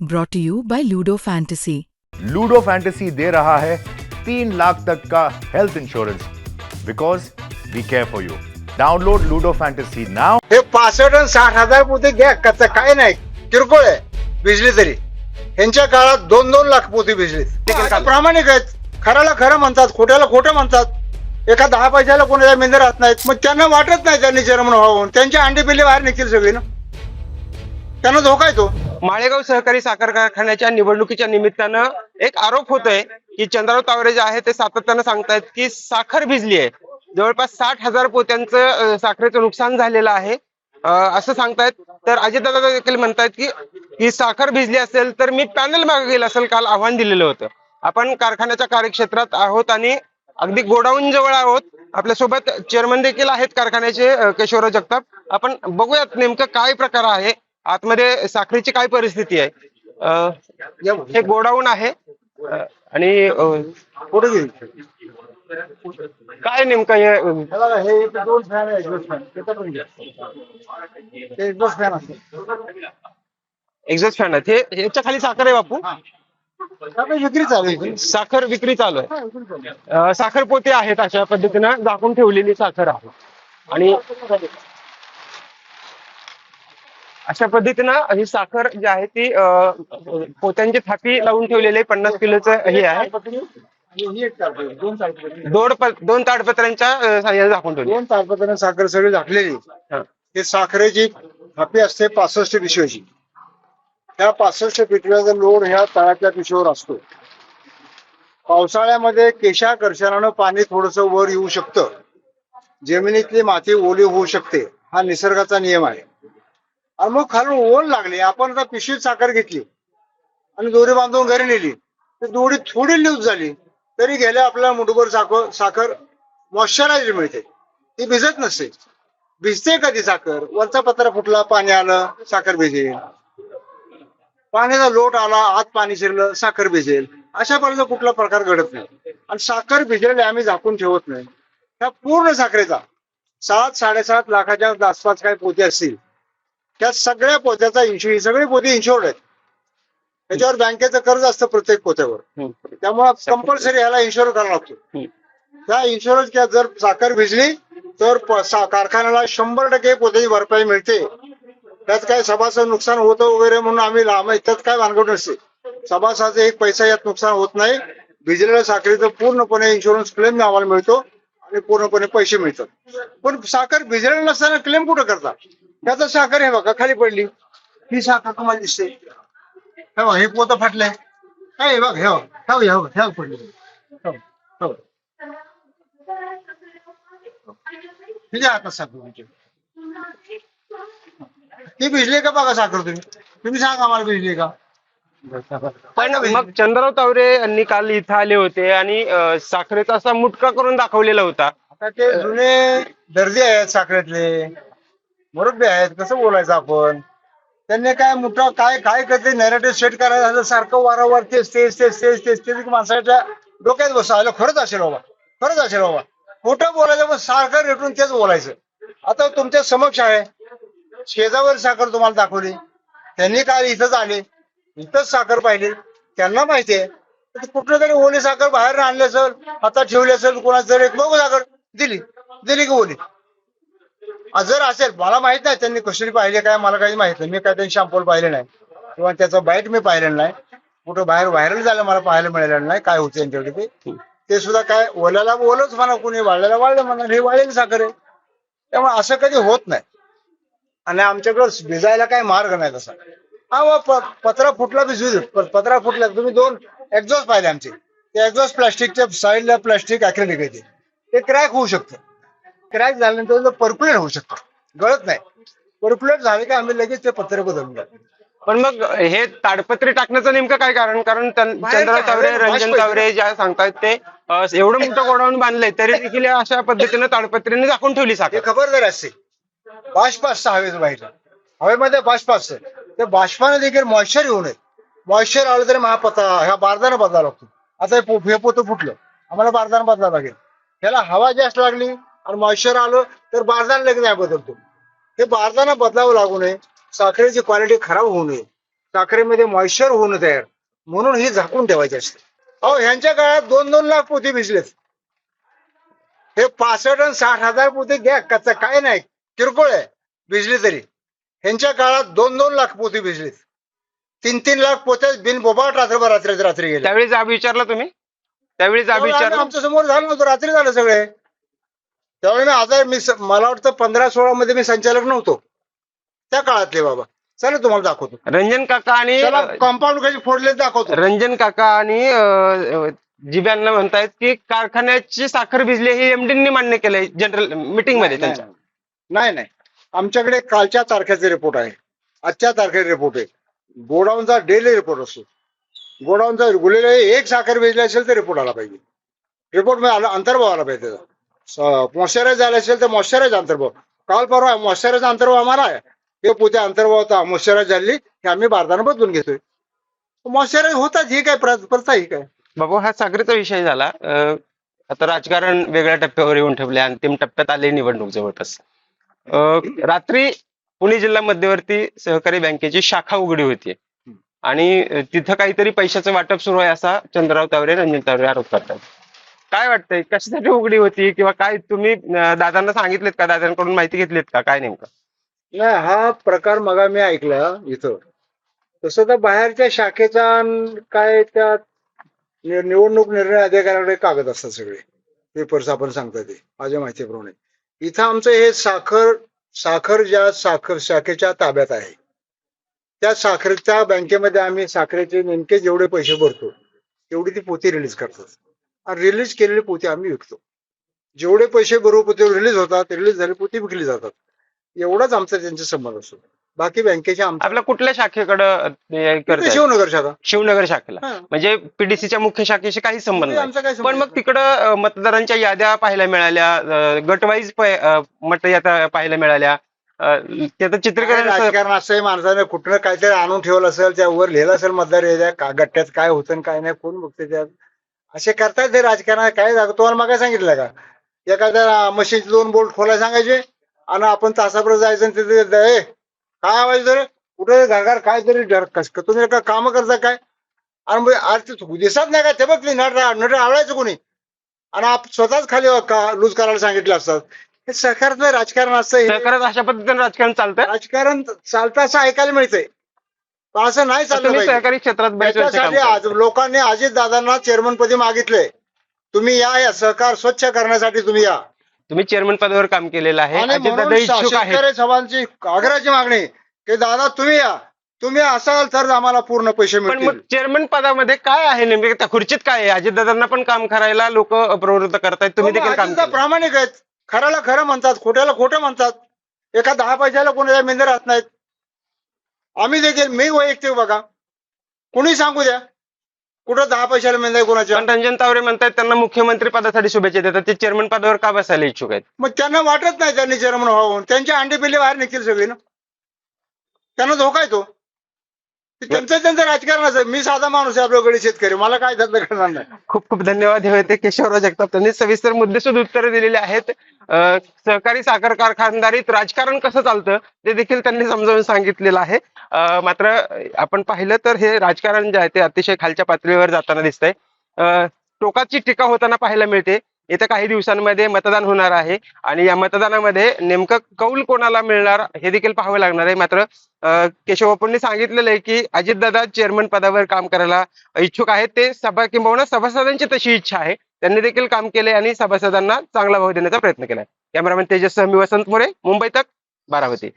Brought to you by Ludo Fantasy. Ludo Fantasy दे रहा है तीन लाख तक का health insurance because we care for you download Ludo Fantasy now हे पासष्ट आणि साठ हजार पोते घ्या. कच्चा काय नाही. किरकोळ आहे. भिजली तरी. यांच्या काळात दोन दोन लाख पोती भिजली प्रामाणिक आहेत. खऱ्याला खरं म्हणतात खोट्याला खोटं म्हणतात. एका दहा पैशाला कोणाला मेंदर राहत नाहीत. मग त्यांना वाटत नाही त्यांनी चेअरमन व्हावं त्यांचे अंडे पिल्ले बाहेर निघतील सगळे ना? त्यांना धोका येतो माळेगाव सहकारी साखर कारखान्याच्या निवडणुकीच्या निमित्तानं एक आरोप होतोय की चंद्रराव तावरे जे आहे ते सातत्यानं सांगतायत की साखर भिजली आहे. जवळपास साठ हजार पोत्यांचं साखरेचं नुकसान झालेलं आहे. असं सांगतायत. तर अजितदादा देखील म्हणतायत की ही साखर भिजली असेल तर मी पॅनल मागे गेलं असेल काल आव्हान दिलेलं होतं. आपण कारखान्याच्या कार्यक्षेत्रात आहोत आणि अगदी गोडाऊन जवळ आहोत. आपल्यासोबत चेअरमन देखील आहेत कारखान्याचे केशवराव जगताप. आपण बघूयात नेमकं काय प्रकार आहे. आतमध्ये साखरेची काय परिस्थिती आहे? हे गोडाऊन आहे. आणि कुठे काय नेमकं हे हे दोन फॅन आहे एक्झॉस्ट फॅन ते पण घ्या. ते एक्झॉस्ट फॅन असतो एक्झॉस्ट फॅन आहेत. हे ह्याच्या खाली साखर आहे बापू. विक्री चालू. साखर विक्री चालू आहे. साखर पोते आहेत अशा पद्धतीनं झाकून ठेवलेली साखर आहे. आणि अशा पद्धतीनं ही साखर जी आहे ती पोत्यांची थापी लावून ठेवलेली आहे पन्नास किलोचं हे आहे. ही ताडपत्री, दोन ताडपत्री. अं, साह्याने झाकून ठेवली. दोन ताडपत्र्याने साखर सगळी झाकलेली हा. हे साखरेची थापी असते पासष्ट पिशव्याची. त्या पासष्ट पिशव्याचा लोड ह्या तळाच्या पिशवीवर असतो. पावसाळ्यामध्ये केशाकर्षणानं पाणी थोडस वर येऊ शकतं. जमिनीतली माती ओली होऊ शकते. हा निसर्गाचा नियम आहे. आणि मग खालून ओल लागली. आपण आता पिशवीत साखर घेतली. आणि दोरी बांधून घरी नेली. तर दोरी थोडी लूज झाली. तरी गेल्या आपल्याला मुठभर साखर साखर मॉइश्चरायझर मिळते. ती भिजत नसते. भिजते कधी साखर? वरचा पत्रा फुटला पाणी आलं साखर भिजेल. पाण्याचा लोट आला आत पाणी शिरलं साखर भिजेल. अशा प्रकारचा कुठला प्रकार घडत नाही. आणि साखर भिजलेली आम्ही झाकून ठेवत नाही. त्या पूर्ण साखरेचा सात साडेसात लाखाच्या आसपास काही पोते असतील. त्या सगळ्या पोत्याचा इन्शुर सगळी पोती इन्शुर्ड आहेत. त्याच्यावर बँकेचं कर्ज असतं प्रत्येक पोत्यावर. त्यामुळे कंपल्सरी ह्याला इन्शुर करावा लागतो. त्या इन्शुरन्स किंवा जर साखर भिजली तर कारखान्याला शंभर टक्के पोत्याची भरपाई मिळते. त्यात काय सभासद नुकसान होतं वगैरे म्हणून आम्ही लांब त्यात काय भानगड नसते. सभासदाचं एक पैसा यात नुकसान होत नाही. भिजलेल्या साखरेचं पूर्णपणे इन्शुरन्स क्लेम आम्हाला मिळतो आणि पूर्णपणे पैसे मिळतात. पण साखर भिजलेलं नसताना क्लेम कुठं करता? त्याचं साखर हे बघा खाली पडली. ही साखर तुम्हाला दिसते. हे बघा हे पोतं फाटलंय. बघ हे बघ हे बघ, हे बघ, हे पडली. हातात साखर तुमची. ती भिजली का बघा साखर तुम्ही? तुम्ही सांगा मला भिजली का? पण मग चंद्रराव तावरे यांनी काल इथं आले होते आणि अं, साखरेचा असा मुटका करून दाखवलेला होता. आता ते जुने दर्दी आहेत साखरेतले. मुरब्बे आहेत कसं बोलायचं आपण? त्यांनी काय मोठं काय काय करते? नॅरेटिव्ह सेट करायचं झालं सारखं वारंवार तेच तेच तेच तेच तेच तेच माणसाच्या डोक्यात बसायला खरंच असेल बाबा. खरंच असेल बाबा. खोटं बोलायचं पण सारखं रेटून तेच बोलायचं. आता तुमच्या समक्ष आहे. शेजावर साखर तुम्हाला दाखवली. त्यांनी काय इथंच आले इथंच साखर पाहिली. त्यांना माहिती आहे. तर कुठलं तरी ओली साखर बाहेर आणले असेल हातात ठेवली असेल कोणाचं एक बघू साखर दिली. दिली की ओली. जर असेल मला माहीत नाही त्यांनी कशी पाहिले काय मला काही माहीत नाही. मी काय त्यांनी शॅम्पल पाहिले नाही. किंवा त्याचं बाईट मी पाहिलेलं नाही. कुठं बाहेर व्हायरल झालं मला पाहायला मिळालेलं नाही. काय होतं त्यांच्याकडे ते. ते सुद्धा काय ओल्याला ओलच म्हणा कोणी वाळल्याला वाळलं म्हणा हे वाळलेली साखर. आहे त्यामुळे असं कधी होत नाही. आणि आमच्याकडे भिजायला काही मार्ग नाही तसा. हा पत्रा फुटला भिजू दे प- पत्रा फुटला तुम्ही दोन एक्झॉस्ट पाहिले आमचे. ते एक्झॉस्ट प्लास्टिकच्या साईडला प्लास्टिक अॅक्रेलिक आहे ते. ते क्रॅक होऊ शकतं. क्रॅक झाल्यानंतर पर्क्युलेट होऊ शकतं. गळत नाही. पर्क्युलेट झाले की आम्ही लगेच ते पत्र बदलून टाकतो पण मग हे ताडपत्री टाकण्याचं नेमकं काय कारण? कारण काय? तावरे रंजन तावरे ज्या सांगतायत ते एवढं मोठं गोडाऊन बांधलंय तरी देखील अशा पद्धतीने ताडपत्रीने झाकून ठेवली हे साखर खबरदार असते. बाष्प असतं हवेचं बाहेर. हवेमध्ये बाष्प असतं. ते बाष्पाने देखील मॉइश्चर येऊ नये. मॉइश्चर आलं तरी महापता ह्या बारदाना बदलावा लागतो आता हे हे पोतं फुटलं. आम्हाला बारदाना बदलावं लागेल. ह्याला हवा जास्त लागली आणि मॉइश्चर आलं तर बारदाना लगेच नाही बदलतो. हे बारदाना बदलावं लागू नये. साखरेची क्वालिटी खराब होऊ नये. साखरेमध्ये मॉइश्चर होऊन तयार. म्हणून ही झाकून ठेवायची असते. अहो ह्यांच्या काळात दोन दोन लाख पोती भिजलेत. हे पासष्ट आणि साठ हजार पोती घ्या. कच्चा काय नाही. किरकोळ आहे. भिजली तरी. ह्यांच्या काळात दोन दोन लाख पोती भिजलीत. तीन तीन लाख पोते बिन बोबाट रात्रभर रात्री रात्री गेले त्यावेळी विचारला तुम्ही? त्यावेळी विचारला? आमच्यासमोर झालं नव्हतं. रात्री झालं सगळे. त्यावेळी मी आजार मी मला वाटतं पंधरा सोळा मध्ये मी संचालक नव्हतो. त्या काळातले बाबा. चला तुम्हाला दाखवतो. रंजन काका आणि कंपाऊंड कशी फोडले दाखवतो. रंजन काका आणि जिब्यांना म्हणतायत की कारखान्याची साखर भिजली हे एमडींनी मान्य केलंय जनरल मिटिंगमध्ये त्यांच्या. नाही नाही आमच्याकडे कालच्या तारखेचे रिपोर्ट आहे. आजच्या तारखेचे रिपोर्ट आहे. गोडाऊनचा डेली रिपोर्ट असतो. गोडाऊनचा गुलेला एक साखर भेजली असेल तर रिपोर्ट आला पाहिजे. रिपोर्टमध्ये आला अंतर्भाव आला पाहिजे त्याचा. मॉइश्चराईज झाला असेल तर मॉइश्चराईज अंतर्भाव. काल परवा मॉइश्चराईज अंतर्भाव आम्हाला आहे. हे पोते अंतर्भाव होता मॉइश्चराईज झाली हे आम्ही भारतानं बदलून घेतोय. मॉइश्चराईज होतात ही काय प्र- प्रथा ही काय? बाबू हा साखरेचा विषय झाला. आता राजकारण वेगळ्या टप्प्यावर येऊन ठेवले अंतिम टप्प्यात आले निवडणूक जवळपास. अं, रात्री पुणे जिल्हा मध्यवर्ती सहकारी बँकेची शाखा उघडी होती. आणि तिथं काहीतरी पैशाचं वाटप सुरू आहे असा चंद्रराव तावरे रंजन तावरे आरोप करतात. काय वाटतंय? कशासाठी उघडी होती? किंवा काय तुम्ही अं, दादांना सांगितलेत का? दादांकडून माहिती घेतलीत का? काय नेमकं? नाही हा प्रकार मगा मी ऐकला इथं. तसं तर बाहेरच्या शाखेचा अन काय त्या नि- निवडणूक निर्णय अधिकाऱ्याकडे कागद असतात सगळे. पेपर्स आपण सांगता ते माझ्या माहितीप्रमाणे. इथं आमचं हे साखर साखर ज्या साखर शाखेच्या ताब्यात आहे. त्या साखरेच्या बँकेमध्ये आम्ही साखरेचे नेमके जेवढे पैसे भरतो तेवढी ती पोती रिलीज करतात रिलीज केलेली पोती आम्ही विकतो. जेवढे पैसे बरोबर पोते रिलीज होतात रिलीज झाले पोती विकली जातात. एवढाच आमचा त्यांचा संबंध असतो. बाकी बँकेच्या आपल्या कुठल्या शाखेकडं? शिवनगर शाखा. शिवनगर शाखेला. म्हणजे पीडीसीच्या मुख्य शाखेशी काही संबंध काय पण मग तिकडं मतदारांच्या याद्या पाहायला मिळाल्या गटवाईज मत याद्या पाहायला मिळाल्या. त्याचं चित्रीकरण असं- राजकारण असं माणसाने कुठनं काहीतरी आणून ठेवलं असेल त्यावर लिहिलं असेल मतदार याद्या गट्ट्यात काय होतं काय नाही कोण बघते त्यात? असे करतात ते राजकारण काय झालं? तुम्हाला मग सांगितलं का? एखाद्या मशीनचे दोन बोल्ट खोलाय सांगायचे आणि आपण तासाभर जायचं तिथे ए, काय आवाज रे? कुठे घागर काय तरी डर- कस- तुम्ही का काम करता काय? आणि आज ते दिसत नाही का? ते बघ नट नट आवडायचं कोणी? आणि आप स्वतःच खाली लूज करायला सांगितलं असतात. हे सरकारचं राजकारण असतं. सहकारच अशा पद्धतीने राजकारण चालतं राजकारण चालतं असं ऐकायला मिळतंय. असं नाही चाललं सहकारी क्षेत्रात आज. लोकांनी अजित दादांना चेअरमन पदी मागितले. तुम्ही या या सहकार स्वच्छ करण्यासाठी तुम्ही या. तुम्ही चेअरमन पदावर काम केलेलं आहे. शेतकरी सभांची आग्रहाची मागणी की दादा तुम्ही या. तुम्ही असाल तर आम्हाला पूर्ण पैसे मिळतील. चेअरमन पदामध्ये काय आहे नेमके? खुर्चीत काय आहे? अजितदादांना पण काम करायला लोक प्रवृत्त करतायत. तुम्ही हो, देखील काम. प्रामाणिक आहेत. खऱ्याला खरं म्हणतात खोट्याला खोटं म्हणतात. एका दहा पैशाला कोणाच्या मेंदर राहत नाहीत. आम्ही देखील मी वैयक्तिक बघा. कुणी सांगू द्या? कुठं दहा पैशाला आहे कोणाच्या? पण रंजन तावरे म्हणतायत त्यांना मुख्यमंत्री पदासाठी शुभेच्छा देतात. ते चेअरमन पदावर का बसायला इच्छुक आहेत? मग त्यांना वाटत नाही त्यांनी चेअरमन व्हावं. त्यांच्या अंडी पिल्ले बाहेर निघतील सगळी ना? त्यांना धोका येतो ते. त्यांचं त्यांचं राजकारण असं. मी साधा माणूस आहे आपल्याकडे शेतकरी. मला काय त्यातलं करणार नाही. खूप खूप धन्यवाद. हे होते केशवराव जगताप. त्यांनी सविस्तर मुद्देसूद उत्तरं दिलेली आहेत. सहकारी साखर कारखानदारीत राजकारण कसं चालतं ते देखील त्यांनी समजावून सांगितलेलं आहे. मात्र आपण पाहिलं तर हे राजकारण जे आहे ते अतिशय खालच्या पातळीवर जाताना दिसतंय. अं, टोकाची टीका होताना पाहायला मिळते. येत्या काही दिवसांमध्ये मतदान होणार आहे आणि या मतदानामध्ये नेमकं कौल कोणाला मिळणार हे देखील पाहावं लागणार आहे. मात्र अं, केशव बापूंनी सांगितलेलं आहे की अजितदादा चेअरमन पदावर काम करायला इच्छुक आहेत. ते सभा किंबहुना सभासदांची तशी इच्छा आहे. त्यांनी देखील काम केले आणि सभासदांना चांगला भाव देण्याचा प्रयत्न केला. कॅमेरामॅन तेजस्वी मी वसंत मोरे मुंबई तक बारामती.